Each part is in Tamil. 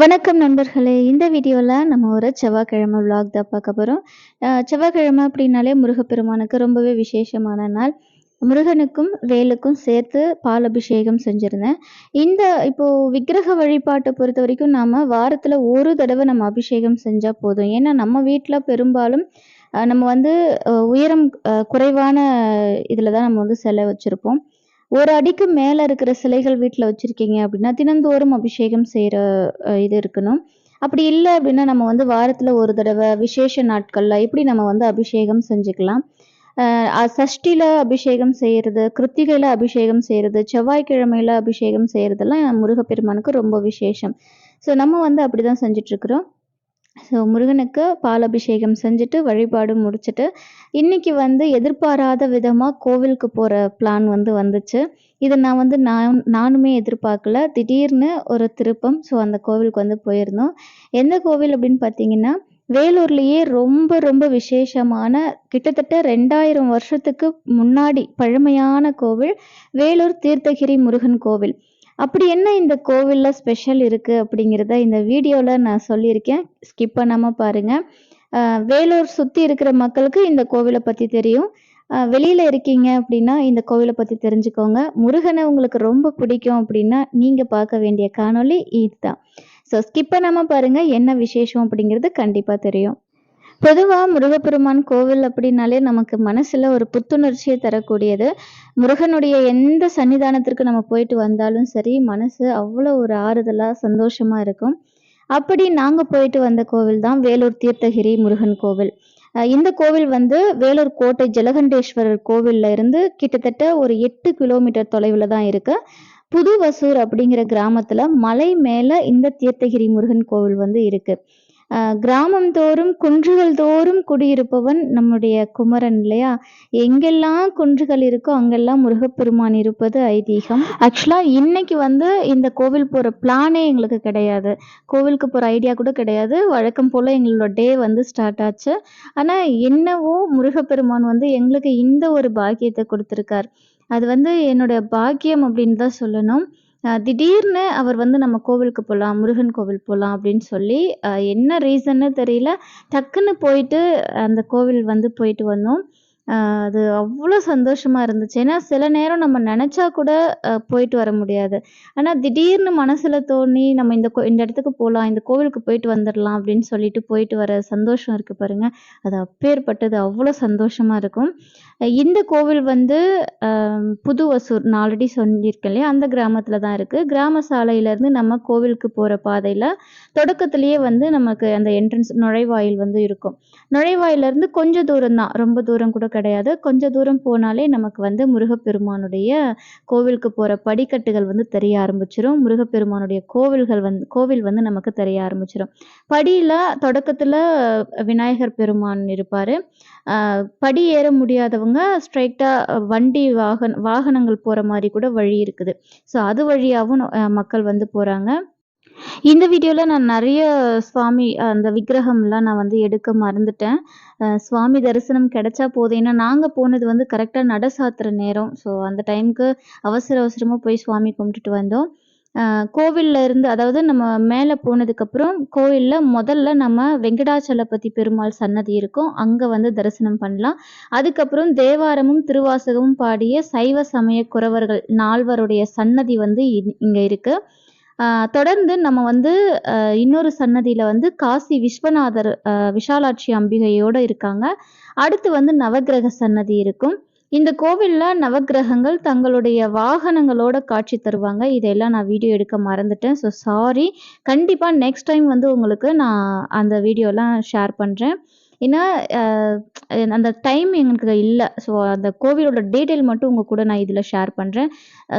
வணக்கம் நண்பர்களே. இந்த வீடியோவில் நம்ம ஒரு செவ்வாய்க்கிழமை vlog தான் பார்க்க போகிறோம் செவ்வாய்க்கிழமை அப்படின்னாலே முருகப்பெருமானுக்கு ரொம்பவே விசேஷமான நாள். முருகனுக்கும் வேலுக்கும் சேர்த்து பால் அபிஷேகம் செஞ்சுருந்தேன். இந்த இப்போது விக்கிரக வழிபாட்டை பொறுத்த வரைக்கும் நாம் வாரத்தில் ஒரு தடவை நம்ம அபிஷேகம் செஞ்சால் போதும். ஏன்னா நம்ம வீட்டில் பெரும்பாலும் நம்ம வந்து உயரம் குறைவான இதில் தான் நம்ம வந்து சிலை வச்சுருப்போம் ஒரு அடிக்கு மேலே இருக்கிற சிலைகள் வீட்டில் வச்சுருக்கீங்க அப்படின்னா தினந்தோறும் அபிஷேகம் செய்கிற இது இருக்கணும். அப்படி இல்லை அப்படின்னா நம்ம வந்து வாரத்தில் ஒரு தடவை விசேஷ நாட்களில் இப்படி நம்ம வந்து அபிஷேகம் செஞ்சுக்கலாம்? சஷ்டியில் சஷ்டியில அபிஷேகம் செய்கிறது கிருத்திகையில் அபிஷேகம் செய்கிறது செவ்வாய்க்கிழமையில அபிஷேகம் செய்கிறதெல்லாம் முருகப்பெருமானுக்கு ரொம்ப விசேஷம். ஸோ நம்ம வந்து அப்படி தான் செஞ்சிட்ருக்குறோம் ஸோ முருகனுக்கு பால் அபிஷேகம் செஞ்சுட்டு வழிபாடு முடிச்சுட்டு இன்னைக்கு வந்து எதிர்பாராத விதமாக கோவிலுக்கு போகிற பிளான் வந்து வந்துச்சு. இதை நான் வந்து நான் நானுமே எதிர்பார்க்கல. திடீர்னு ஒரு திருப்பம் ஸோ அந்த கோவிலுக்கு வந்து போயிருந்தோம். எந்த கோவில் அப்படின்னு பார்த்தீங்கன்னா வேலூர்லேயே ரொம்ப ரொம்ப விசேஷமான கிட்டத்தட்ட ரெண்டாயிரம் வருஷத்துக்கு முன்னாடி பழமையான கோவில் வேலூர் தீர்த்தகிரி முருகன் கோவில். அப்படி என்ன இந்த கோவிலில் ஸ்பெஷல் இருக்குது அப்படிங்கிறத இந்த வீடியோவில் நான் சொல்லியிருக்கேன். ஸ்கிப் பண்ணாமல் பாருங்கள் வேலூர் சுற்றி இருக்கிற மக்களுக்கு இந்த கோவிலை பற்றி தெரியும். வெளியில் இருக்கீங்க அப்படின்னா இந்த கோவிலை பற்றி தெரிஞ்சுக்கோங்க. முருகனை உங்களுக்கு ரொம்ப பிடிக்கும் அப்படின்னா நீங்கள் பார்க்க வேண்டிய காணொளி இதுதான். ஸோ ஸ்கிப் பண்ணாமல் பாருங்கள் என்ன விசேஷம் அப்படிங்கிறது கண்டிப்பாக தெரியும். பொதுவாக முருகப்பெருமான் கோவில் அப்படின்னாலே நமக்கு மனசில் ஒரு புத்துணர்ச்சியை தரக்கூடியது. முருகனுடைய எந்த சன்னிதானத்திற்கு நம்ம போயிட்டு வந்தாலும் சரி மனசு அவ்வளோ ஒரு ஆறுதலாக சந்தோஷமாக இருக்கும். அப்படி நாங்கள் போயிட்டு வந்த கோவில் தான் வேலூர் தீர்த்தகிரி முருகன் கோவில். இந்த கோவில் வந்து வேலூர் கோட்டை ஜலகண்டேஸ்வரர் கோவில்ல இருந்து கிட்டத்தட்ட ஒரு எட்டு கிலோமீட்டர் தொலைவில் தான் இருக்கு. புதுவசூர் அப்படிங்கிற கிராமத்துல மலை மேல இந்த தீர்த்தகிரி முருகன் கோவில் வந்து இருக்கு. கிராமம் தோறும் குன்றுகள் தோறும் குடியிருப்பவன் நம்முடைய குமரன் இல்லையா? எங்கெல்லாம் குன்றுகள் இருக்கோ அங்கெல்லாம் முருகப்பெருமான் இருப்பது ஐதீகம். ஆக்சுவலாக இன்னைக்கு வந்து இந்த கோவில் போகிற பிளானே எங்களுக்கு கிடையாது. கோவிலுக்கு போகிற ஐடியா கூட கிடையாது. வழக்கம் போல் எங்களோட டே வந்து ஸ்டார்ட் ஆச்சு. ஆனால் என்னவோ முருகப்பெருமான் வந்து எங்களுக்கு இந்த ஒரு பாக்கியத்தை கொடுத்துருக்கார். அது வந்து என்னோட பாக்கியம் அப்படின்னு தான் சொல்லணும். திடீர்னு அவர் வந்து நம்ம கோவிலுக்கு போகலாம் முருகன் கோவில் போகலாம் அப்படின்னு சொல்லி என்ன ரீசன்னு தெரியல. டக்குன்னு போயிட்டு அந்த கோவில் வந்து போயிட்டு வந்தோம். அது அவ்வளோ சந்தோஷமா இருந்துச்சு. ஏன்னா சில நேரம் நம்ம நினச்சா கூட போயிட்டு வர முடியாது. ஆனால் திடீர்னு மனசில் தோணி நம்ம இந்த கோ இந்த இடத்துக்கு போகலாம் இந்த கோவிலுக்கு போயிட்டு வந்துடலாம் அப்படின்னு சொல்லிட்டு போயிட்டு வர சந்தோஷம் இருக்குது பாருங்க. அது அப்பேற்பட்டது அவ்வளோ சந்தோஷமா இருக்கும். இந்த கோவில் வந்து புது வசூர் நான் ஆல்ரெடி சொல்லியிருக்கேன் இல்லையா? அந்த கிராமத்தில் தான் இருக்குது கிராம சாலையிலேருந்து நம்ம கோவிலுக்கு போகிற பாதையில் தொடக்கத்திலேயே வந்து நமக்கு அந்த என்ட்ரன்ஸ் நுழைவாயில் வந்து இருக்கும். நுழைவாயிலிருந்து கொஞ்சம் தூரம் தான். ரொம்ப தூரம் கூட கிடையாது. கொஞ்சம் தூரம் போனாலே நமக்கு வந்து முருகப்பெருமானுடைய கோவிலுக்கு போகிற படிக்கட்டுகள் வந்து தெரிய ஆரம்பிச்சிடும் முருகப்பெருமானுடைய கோவில்கள் வந்து கோவில் வந்து நமக்கு தெரிய ஆரம்பிச்சிடும் படியில் தொடக்கத்தில் விநாயகர் பெருமான் இருப்பார். படி ஏற முடியாதவங்க ஸ்ட்ரைட்டாக வண்டி வாகன வாகனங்கள் போகிற மாதிரி கூட வழி இருக்குது. ஸோ அது வழியாகவும் மக்கள் வந்து போகிறாங்க இந்த வீடியோவில் நான் நிறைய சுவாமி அந்த விக்கிரகம்லாம் நான் வந்து எடுக்க மறந்துட்டேன். சுவாமி தரிசனம் கிடைச்சா போதும். ஏன்னா நாங்கள் போனது வந்து கரெக்டாக நட சாத்துற நேரம். ஸோ அந்த டைமுக்கு அவசர அவசரமாக போய் சுவாமி கும்பிட்டுட்டு வந்தோம். கோவிலில் கோவில்ல இருந்து அதாவது நம்ம மேலே போனதுக்கப்புறம் கோவிலில் முதல்ல நம்ம வெங்கடாச்சலபதி பெருமாள் சன்னதி இருக்கும். அங்கே வந்து தரிசனம் பண்ணலாம். அதுக்கப்புறம் தேவாரமும் திருவாசகமும் பாடிய சைவ சமய குறவர்கள் நால்வருடைய சன்னதி வந்து இங்கே இருக்குது தொடர்ந்து நம்ம வந்து இன்னொரு சன்னதியில் வந்து காசி விஸ்வநாதர் விஷாலாட்சி அம்பிகையோடு இருக்காங்க. அடுத்து வந்து நவக்கிரக சன்னதி இருக்கும். இந்த கோவிலில் நவக்கிரகங்கள் தங்களுடைய வாகனங்களோட காட்சி தருவாங்க. இதெல்லாம் நான் வீடியோ எடுக்க மறந்துட்டேன். ஸோ சாரி கண்டிப்பாக நெக்ஸ்ட் டைம் வந்து உங்களுக்கு நான் அந்த வீடியோலாம் ஷேர் பண்ணுறேன் ஏன்னா அந்த டைம் எங்களுக்கு இல்லை. ஸோ அந்த கோவிலோட டீட்டெயில் மட்டும் உங்கள் கூட நான் இதில் ஷேர் பண்ணுறேன்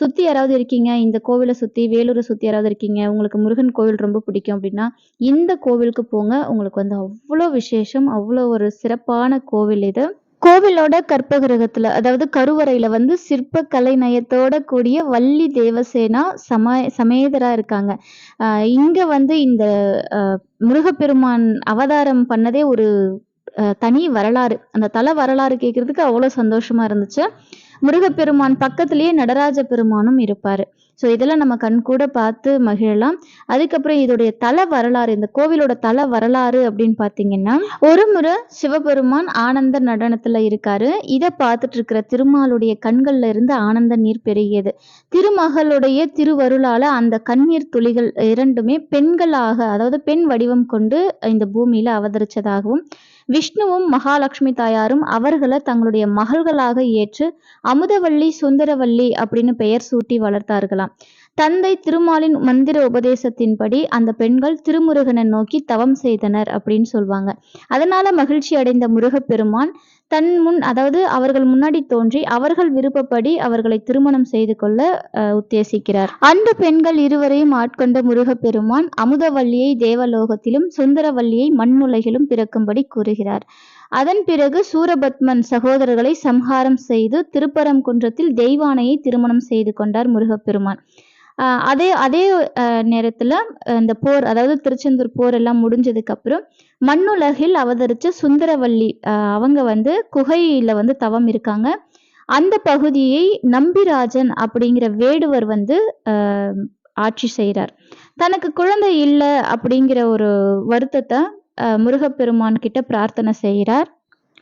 சுற்றி யாராவது இருக்கீங்க? இந்த கோவிலை சுற்றி வேலூரை சுற்றி யாராவது இருக்கீங்க? உங்களுக்கு முருகன் கோவில் ரொம்ப பிடிக்கும் அப்படின்னா இந்த கோவிலுக்கு போங்க. உங்களுக்கு வந்து அவ்வளோ விசேஷம் அவ்வளோ ஒரு சிறப்பான கோவில் இது. கோவிலோட கற்பகிரகத்துல அதாவது கருவறையில வந்து சிற்ப கலை நயத்தோட கூடிய வள்ளி தேவசேனா சம சமேதரா இருக்காங்க. ஆஹ் இங்க வந்து இந்த முருகப்பெருமான் அவதாரம் பண்ணதே ஒரு தனி வரலாறு. அந்த தல வரலாறு கேட்கறதுக்கு அவ்வளோ சந்தோஷமா இருந்துச்சு. முருகப்பெருமான் பக்கத்திலேயே நடராஜ பெருமானும் இருப்பாரு. ஸோ இதெல்லாம் நம்ம கண் கூட பார்த்து மகிழலாம். அதுக்கப்புறம் இதோடைய தல வரலாறு இந்த கோவிலோட தல வரலாறு அப்படின்னு பார்த்தீங்கன்னா ஒரு முறை சிவபெருமான் ஆனந்த நடனத்தில் இருக்காரு. இதை பார்த்துட்டு இருக்கிற திருமாலுடைய கண்கள்ல இருந்து ஆனந்த நீர் பெருகியது. திருமகளுடைய திருவருளால அந்த கண்ணீர் துளிகள் இரண்டுமே பெண்களாக அதாவது பெண் வடிவம் கொண்டு இந்த பூமியில அவதரிச்சதாகவும் விஷ்ணுவும் மகாலட்சுமி தாயாரும் அவர்களை தங்களுடைய மகள்களாக ஏற்று அமுதவள்ளி சுந்தரவள்ளி அப்படின்னு பெயர் சூட்டி வளர்த்தார்களாம். தந்தை திருமாலின் மந்திர உபதேசத்தின்படி அந்த பெண்கள் திருமுருகனை நோக்கி தவம் செய்தனர் அப்படின்னு சொல்லுவாங்க அதனால மகிழ்ச்சி அடைந்த முருகப்பெருமான் தன் முன் அதாவது அவர்கள் முன்னாடி தோன்றி அவர்கள் விருப்பப்படி அவர்களை திருமணம் செய்து கொள்ள அஹ், உத்தேசிக்கிறார். அந்த பெண்கள் இருவரையும் ஆட்கொண்ட முருகப்பெருமான் அமுதவல்லியை தேவலோகத்திலும் சுந்தரவல்லியை மண்ணுலகிலும் பிறக்கும்படி கூறுகிறார். அதன் பிறகு சூரபத்மன் சகோதரர்களை சம்ஹாரம் செய்து திருப்பரங்குன்றத்தில் தெய்வானையை திருமணம் செய்து கொண்டார் முருகப்பெருமான். அதே அதே நேரத்தில் இந்த போர் அதாவது திருச்செந்தூர் போர் எல்லாம் முடிஞ்சதுக்கப்புறம் மண்ணுலகில் அவதரிச்ச சுந்தரவல்லி அவங்க வந்து குகையில் வந்து தவம் இருக்காங்க. அந்த பகுதியை நம்பிராஜன் அப்படிங்கிற வேடுவர் வந்து ஆட்சி செய்கிறார் தனக்கு குழந்தை இல்லை அப்படிங்கிற ஒரு வருத்தத்தை முருகப்பெருமான் கிட்ட பிரார்த்தனை செய்கிறார்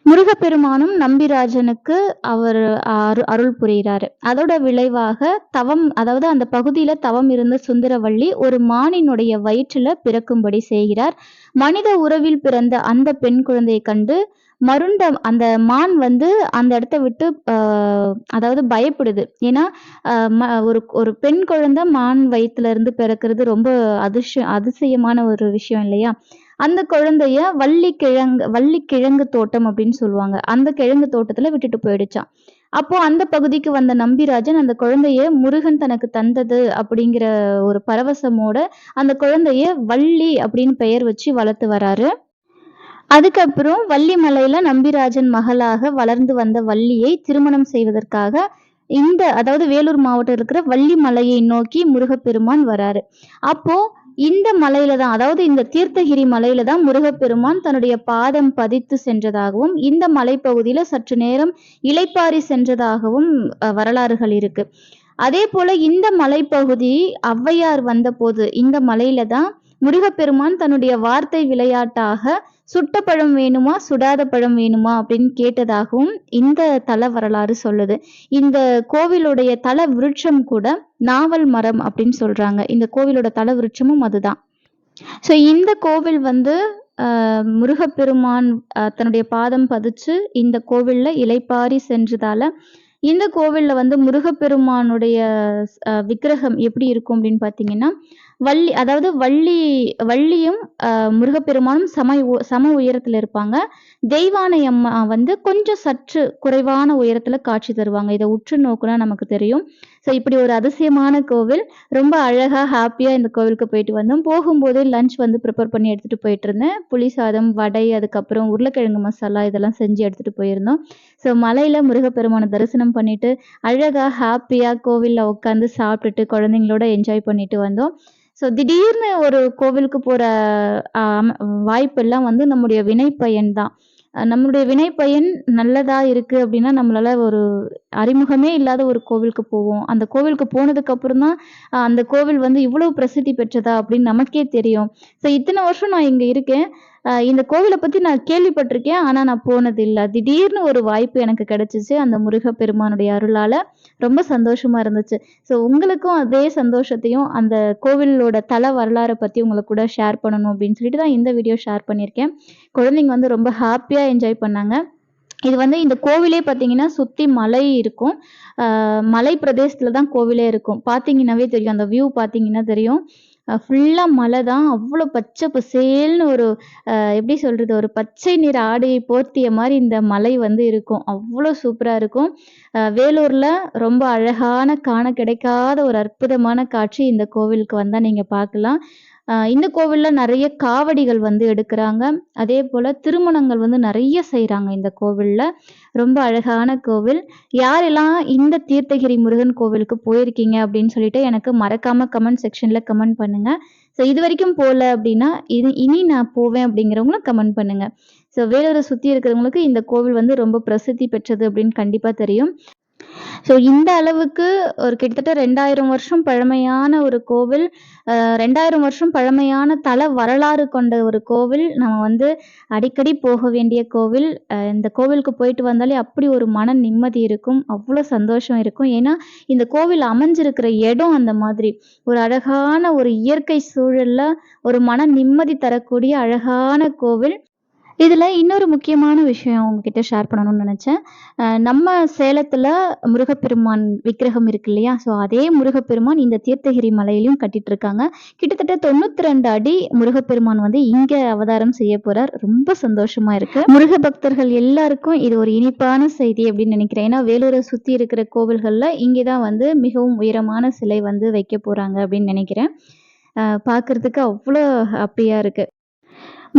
முருகப்பெருமானும் நம்பிராஜனுக்கு அவர் அரு அருள் புரிகிறாரு. அதோட விளைவாக தவம் அதாவது அந்த பகுதியில தவம் இருந்த சுந்தரவள்ளி ஒரு மானினுடைய வயிற்றுல பிறக்கும்படி செய்கிறார். மனித உறவில் பிறந்த அந்த பெண் குழந்தையை கண்டு மருண்ட அந்த மான் வந்து அந்த இடத்த விட்டு அதாவது பயப்படுது. ஏன்னா ஆஹ், ம- ஒரு ஒரு பெண் குழந்தை மான் வயிற்றுல இருந்து பிறக்கிறது ரொம்ப அதிர்ஷ்ட அதிசயமான ஒரு விஷயம் இல்லையா? அந்த குழந்தைய வள்ளி கிழங்கு வள்ளி கிழங்கு தோட்டம் அப்படின்னு சொல்லுவாங்க. அந்த கிழங்கு தோட்டத்துல விட்டுட்டு போயிடுச்சான் அப்போ அந்த பகுதிக்கு வந்த நம்பிராஜன் அந்த குழந்தைய முருகன் தனக்கு தந்தது அப்படிங்கிற ஒரு பரவசமோட அந்த குழந்தைய வள்ளி அப்படின்னு பெயர் வச்சு வளர்த்து வராரு. அதுக்கப்புறம் வள்ளி மலையில நம்பிராஜன் மகளாக வளர்ந்து வந்த வள்ளியை திருமணம் செய்வதற்காக இந்த அதாவது வேலூர் மாவட்டம் இருக்கிற வள்ளி மலையை நோக்கி முருகப்பெருமான் வராரு. அப்போ இந்த மலையில தான் அதாவது இந்த தீர்த்தகிரி மலையில தான் முருகப்பெருமான் தன்னுடைய பாதம் பதித்து சென்றதாகவும் இந்த மலைப்பகுதியில சற்று நேரம் இளைப்பாரி சென்றதாகவும் வரலாறுகள் இருக்கு. அதே போல இந்த மலைப்பகுதி ஔவையார் வந்தபோது இந்த மலையில தான் முருகப்பெருமான் தன்னுடைய வார்த்தை விளையாட்டாக சுட்ட பழம் வேணுமா சுடாத பழம் வேணுமா அப்படின்னு கேட்டதாகவும் இந்த தல வரலாறு சொல்லுது. இந்த கோவிலுடைய தல விருட்சம் கூட நாவல் மரம் அப்படின்னு சொல்றாங்க. இந்த கோவிலோட தல விருட்சமும் அதுதான். ஸோ இந்த கோவில் வந்து ஆஹ், முருகப்பெருமான் தன்னுடைய பாதம் பதிச்சு இந்த கோவில்ல இலைப்பாரி சென்றதால இந்த கோவில்ல வந்து முருகப்பெருமானுடைய ஆஹ், விக்கிரகம் எப்படி இருக்கும் அப்படின்னு பார்த்தீங்கன்னா வள்ளி அதாவது வள்ளி வள்ளியும் ஆஹ், முருகப்பெருமானும் சம உ- சம உயரத்துல இருப்பாங்க. தெய்வானை அம்மா வந்து கொஞ்சம் சற்று குறைவான உயரத்தில் காட்சி தருவாங்க. இதை உற்று நோக்குனா நமக்கு தெரியும். ஸோ இப்படி ஒரு அதிசயமான கோவில். ரொம்ப அழகா ஹாப்பியாக இந்த கோவிலுக்கு போயிட்டு வந்தோம். போகும்போதே லஞ்ச் வந்து ப்ரிப்பேர் பண்ணி எடுத்துட்டு போயிட்டு இருந்தேன். புளி சாதம் வடை அதுக்கப்புறம் உருளைக்கிழங்கு மசாலா இதெல்லாம் செஞ்சு எடுத்துட்டு போயிருந்தோம். ஸோ மலையில் முருகப்பெருமானை தரிசனம் பண்ணிட்டு அழகா ஹாப்பியா கோவிலில் உட்காந்து சாப்பிட்டுட்டு குழந்தைங்களோட என்ஜாய் பண்ணிட்டு வந்தோம். ஸோ திடீர்னு ஒரு கோவிலுக்கு போற வாய்ப்பெல்லாம் வந்து நம்முடைய வினை பயன் தான். நம்மளுடைய வினை பயன் நல்லதா இருக்கு அப்படின்னா நம்மளால ஒரு அறிமுகமே இல்லாத ஒரு கோவிலுக்கு போவோம். அந்த கோவிலுக்கு போனதுக்கு அப்புறம் தான் அந்த கோவில் வந்து இவ்வளவு பிரசித்தி பெற்றதா அப்படின்னு நமக்கே தெரியும். ஸோ இத்தனை வருஷம் நான் இங்க இருக்கேன். இந்த கோவிலை பத்தி நான் கேள்விப்பட்டிருக்கேன் ஆனா நான் போனது இல்லை திடீர்னு ஒரு வாய்ப்பு எனக்கு கிடைச்சிச்சு அந்த முருகப்பெருமானுடைய அருளால. ரொம்ப சந்தோஷமா இருந்துச்சு. ஸோ உங்களுக்கும் அதே சந்தோஷத்தையும் அந்த கோவிலோட தல வரலாறை பத்தி உங்களுக்கு கூட ஷேர் பண்ணணும் அப்படின்னு சொல்லிட்டு தான் இந்த வீடியோ ஷேர் பண்ணியிருக்கேன். குழந்தைங்க வந்து ரொம்ப ஹாப்பியா என்ஜாய் பண்ணாங்க. இது வந்து இந்த கோவிலே பார்த்தீங்கன்னா சுற்றி மலை இருக்கும். மலை பிரதேசத்துல தான் கோவிலே இருக்கும். பார்த்தீங்கன்னாவே தெரியும். அந்த வியூ பார்த்தீங்கன்னா தெரியும். ஃபுல்லாக மலை தான். அவ்வளோ பச்சை பசேல்னு ஒரு எப்படி சொல்றது ஒரு பச்சை நிற ஆடையை போர்த்திய மாதிரி இந்த மலை வந்து இருக்கும். அவ்வளோ சூப்பராக இருக்கும். வேலூரில் வேலூர்ல ரொம்ப அழகான காண கிடைக்காத ஒரு அற்புதமான காட்சி இந்த கோவிலுக்கு வந்தால் நீங்கள் பார்க்கலாம். இந்த கோவிலில் நிறைய காவடிகள் வந்து எடுக்கிறாங்க. அதே போல் திருமணங்கள் வந்து நிறைய செய்கிறாங்க இந்த கோவிலில். ரொம்ப அழகான கோவில். யாரெல்லாம் இந்த தீர்த்தகிரி முருகன் கோவிலுக்கு போயிருக்கீங்க அப்படின்னு சொல்லிட்டு எனக்கு மறக்காம கமெண்ட் செக்ஷனில் கமெண்ட் பண்ணுங்கள் ஸோ இது வரைக்கும் போகல அப்படின்னா இது இனி நான் போவேன் அப்படிங்கிறவங்களும் கமெண்ட் பண்ணுங்கள் ஸோ வேலூரை சுற்றி இருக்கிறவங்களுக்கு இந்த கோவில் வந்து ரொம்ப பிரசித்தி பெற்றது அப்படின்னு கண்டிப்பாக தெரியும். ஸோ இந்த அளவுக்கு ஒரு கிட்டத்தட்ட 2000 வருஷம் பழமையான ஒரு கோவில், ரெண்டாயிரம் வருஷம் பழமையான தல வரலாறு கொண்ட ஒரு கோவில். நம்ம வந்து அடிக்கடி போக வேண்டிய கோவில். இந்த கோவிலுக்கு போயிட்டு வந்தாலே அப்படி ஒரு மன நிம்மதி இருக்கும். அவ்வளோ சந்தோஷம் இருக்கும். ஏன்னா, இந்த கோவில் அமைஞ்சிருக்கிற இடம் அந்த மாதிரி. ஒரு அழகான ஒரு இயற்கை சூழலில் ஒரு மன நிம்மதி தரக்கூடிய அழகான கோவில். இதில் இன்னொரு முக்கியமான விஷயம் உங்ககிட்ட ஷேர் பண்ணணும்னு நினச்சேன் நம்ம சேலத்தில் முருகப்பெருமான் விக்கிரகம் இருக்கு இல்லையா? ஸோ அதே முருகப்பெருமான் இந்த தீர்த்தகிரி மலையிலயும் கட்டிட்டுருக்காங்க. கிட்டத்தட்ட 92 அடி முருகப்பெருமான் வந்து இங்கே அவதாரம் செய்ய போறார். ரொம்ப சந்தோஷமா இருக்கு. முருக பக்தர்கள் எல்லாருக்கும் இது ஒரு இனிப்பான செய்தி அப்படின்னு நினைக்கிறேன் ஏன்னா, வேலூரை சுற்றி இருக்கிற கோவில்களில் இங்கே தான் வந்து மிகவும் உயரமான சிலை வந்து வைக்க போறாங்க அப்படின்னு நினைக்கிறேன் பார்க்குறதுக்கு பார்க்கறதுக்கு அவ்வளோ ஹாப்பியாக இருக்குது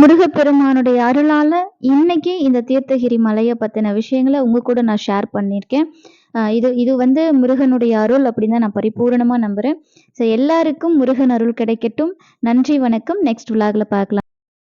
முருகப்பெருமானுடைய அருளால இன்னைக்கு இந்த தீர்த்தகிரி மலையை பத்தின விஷயங்களை உங்க கூட நான் ஷேர் பண்ணியிருக்கேன். இது இது வந்து முருகனுடைய அருள் அப்படின்னு தான் நான் பரிபூரணமாக நம்புறேன். ஸோ எல்லாருக்கும் முருகன் அருள் கிடைக்கட்டும். நன்றி, வணக்கம். நெக்ஸ்ட் விலாக்ல பார்க்கலாம்.